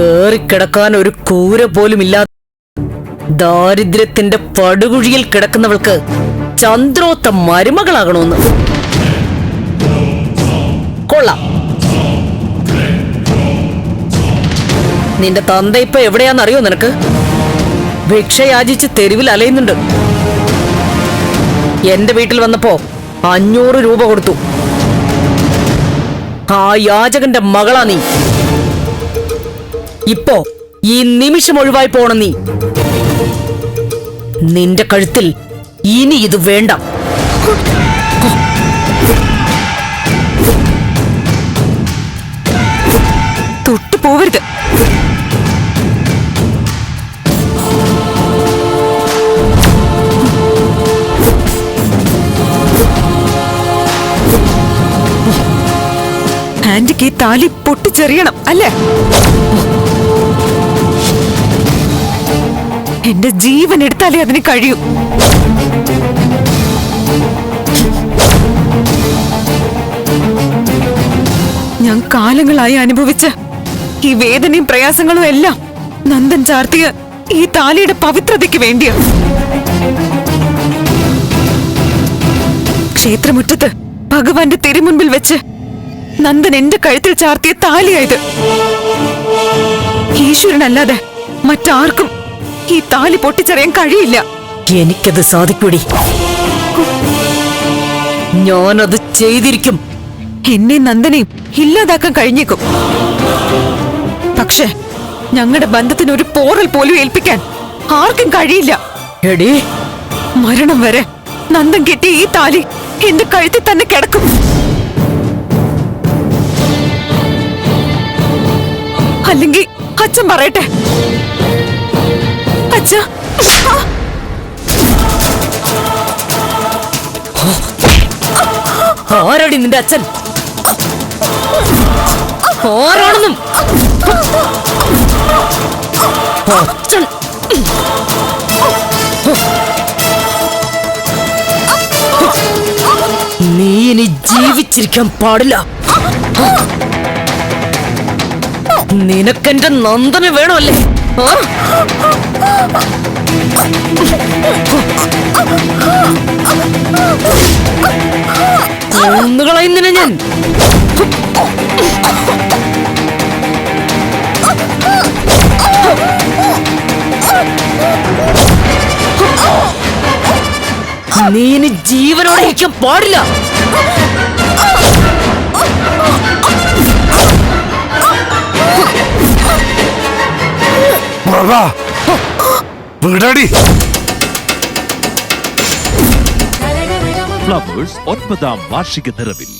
കേറിക്കിടക്കാൻ ഒരു കൂര പോലും ഇല്ലാത്ത ദാരിദ്ര്യത്തിന്റെ പടുകുഴിയിൽ കിടക്കുന്നവൾക്ക് ചന്ദ്രോത്ത മരുമകളാകണമെന്ന്. കൊള്ളാം. നിന്റെ തന്ത എവിടെയാന്ന് അറിയോ നിനക്ക്? ഭിക്ഷയാചിച്ച് തെരുവിൽ അലയുന്നുണ്ട്. എന്റെ വീട്ടിൽ വന്നപ്പോ അഞ്ഞൂറ് രൂപ കൊടുത്തു. ആ യാചകന്റെ മകളാ നീ. ഇപ്പോ ഈ നിമിഷം ഒഴിവായി പോണ നീ. നിന്റെ കഴുത്തിൽ ഇനി ഇത് വേണ്ട. തൊട്ടു പോവരുത്. ആന്റിക്ക് താലി പൊട്ടിച്ചെറിയണം അല്ലേ? എന്റെ ജീവൻ എടുത്താലേ അതിന് കഴിയൂ. ഞാൻ കാലങ്ങളായി അനുഭവിച്ച ഈ വേദനയും പ്രയാസങ്ങളും എല്ലാം നന്ദൻ ചാർത്തിയ ഈ താലിയുടെ പവിത്രതയ്ക്ക് വേണ്ടിയാ. ക്ഷേത്രമുറ്റത്ത് ഭഗവാന്റെ തിരുമുൻപിൽ വെച്ച് നന്ദൻ എന്റെ കഴുത്തിൽ ചാർത്തിയ താലിയായത് ഈശ്വരനല്ലാതെ മറ്റാർക്കും ഈ താലി പൊട്ടിച്ചറിയാൻ കഴിയില്ല. എനിക്കത് സാധിക്കൂടി. ഞാനത് ചെയ്തിരിക്കും. എന്നെ നന്ദനെയും ഇല്ലാതാക്കാൻ കഴിഞ്ഞേക്കും. പക്ഷേ ഞങ്ങളുടെ ബന്ധത്തിന് ഒരു പോറൽ പോലും ഏൽപ്പിക്കാൻ ആർക്കും കഴിയില്ല. എടി. മരണം വരെ നന്ദൻ കെട്ടിയ ഈ താലി എന്റെ കഴുത്തിൽ തന്നെ കിടക്കും. അല്ലെങ്കിൽ അച്ഛൻ പറയട്ടെ. അച്ഛ ആരാടി നിന്റെ അച്ഛൻ? ആരാണെന്നും? അച്ഛൻ. നീ ഇനി ജീവിച്ചിരിക്കാൻ പാടില്ല. നിനക്കെന്റെ നന്ദന വേണമല്ലേ? ആ? കൊന്നുകളയുന്നതിനെ ഞാൻ നീ ഇനി ജീവനോടെ ഇരിക്കാൻ പാടില്ല പ്രഭ വിടടി. ഫ്ലവേഴ്സ് ഒൻപതാം വാർഷിക നിറവിൽ.